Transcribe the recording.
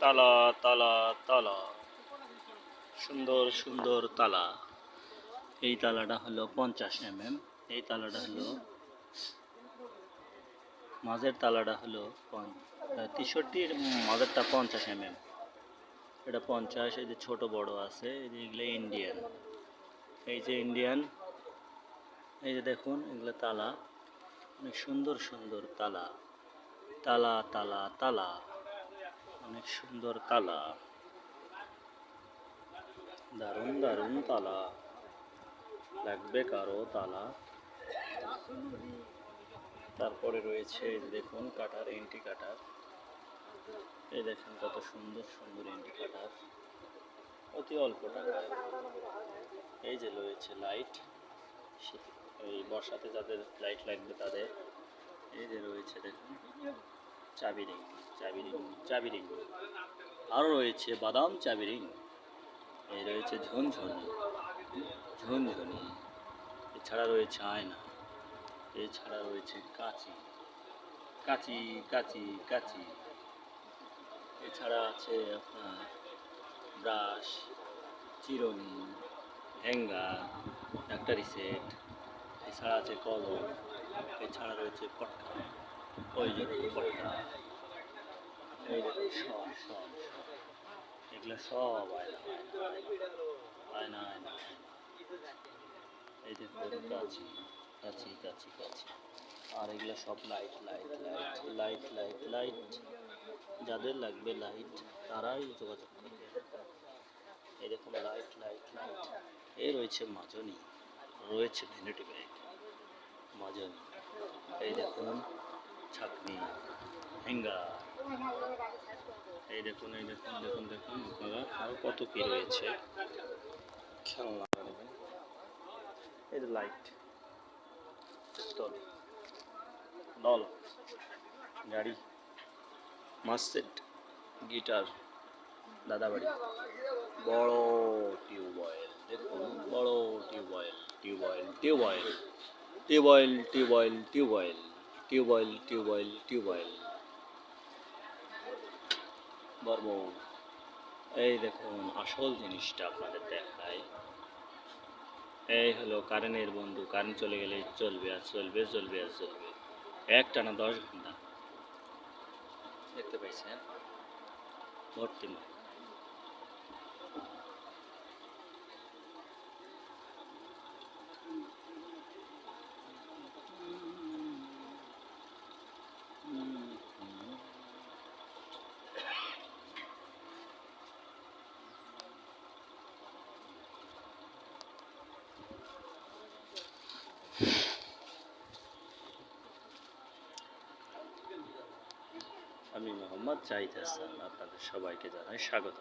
তালা তালা তালা। সুন্দর সুন্দর তালা। এই তালাটা হলো পঞ্চাশ এম এম এই তালাটা হলো, মাঝের তালাটা হলো তেষট্টির মাঝেরটা পঞ্চাশ এম এম এটা পঞ্চাশ, এই যে ছোট বড় আছে এগুলো ইন্ডিয়ান। এই যে ইন্ডিয়ান, এই যে দেখুন, এগুলো তালা। অনেক সুন্দর সুন্দর তালা। তালা তালা তালা। অনেক সুন্দর তালা। দারুণ দারুণ তালা। লাগবে কারও তালা। তারপরে রয়েছে দেখুন, কাটার এন্টি কাটার। এই দেখুন কত সুন্দর সুন্দর এন্টি কাটার। অতি অল্প টাকায়। এই যে রয়েছে লাইট। এই বর্ষাতে যাদের লাইট লাগবে তাদের। এই যে রয়েছে, দেখুন। চাবি রিং চাবি রিং চাবি রিং আরও রয়েছে বাদাম চাবি রিং এই রয়েছে ঝুনঝুনি ঝুনঝুনি। এছাড়া রয়েছে আয়না, এছাড়া রয়েছে কাঁচি কাঁচি কাঁচি কাঁচি। এছাড়া আছে আপনার ব্রাশ, চিরুনি হ্যাঙ্গার ডাক্তারি সেট এছাড়া আছে কলম, এছাড়া রয়েছে পটকা ওই যে এই সব সব এগুলো সব আয়না আয়না এই দেখুন কাছি কাছি কাছি কাছি আর এগুলো সব light light light light light light যাদের লাগবে লাইট তারাই যোগাযোগ করবে। এই দেখুন লাইট লাইট লাইট এই রয়েছে মাজনি রয়েছে ভ্যানিটি ব্যাগ মাজনি এই দেখুন। ছাকনি হ্যাঙ্গার এই দেখুন এই দেখুন দেখুন দেখুন, আপনারা আরও কত কি রয়েছে। খেলনা এই যে লাইট পিস্তল ডল গাড়ি। মাস্টেড গিটার। দাদাবাড়ি। বড় টিউবওয়েল। দেখুন, বড় tube well. Tube well tube well. Tube well tube well tube well. Tube well tube well tube well বর্ম এই দেখুন, আসল জিনিসটা আপনাদের দেখায় এই হলো কারেন্টের বন্ধু কারেন্ট চলে গেলে চলবে আর চলবে চলবে আর চলবে। একটা না দশ ঘণ্টা? দেখতে পাইছেন? ভর্তি মাল। আমি মোহাম্মদ জাহিদ হাসান আপনাদের সবাইকে জানাই স্বাগত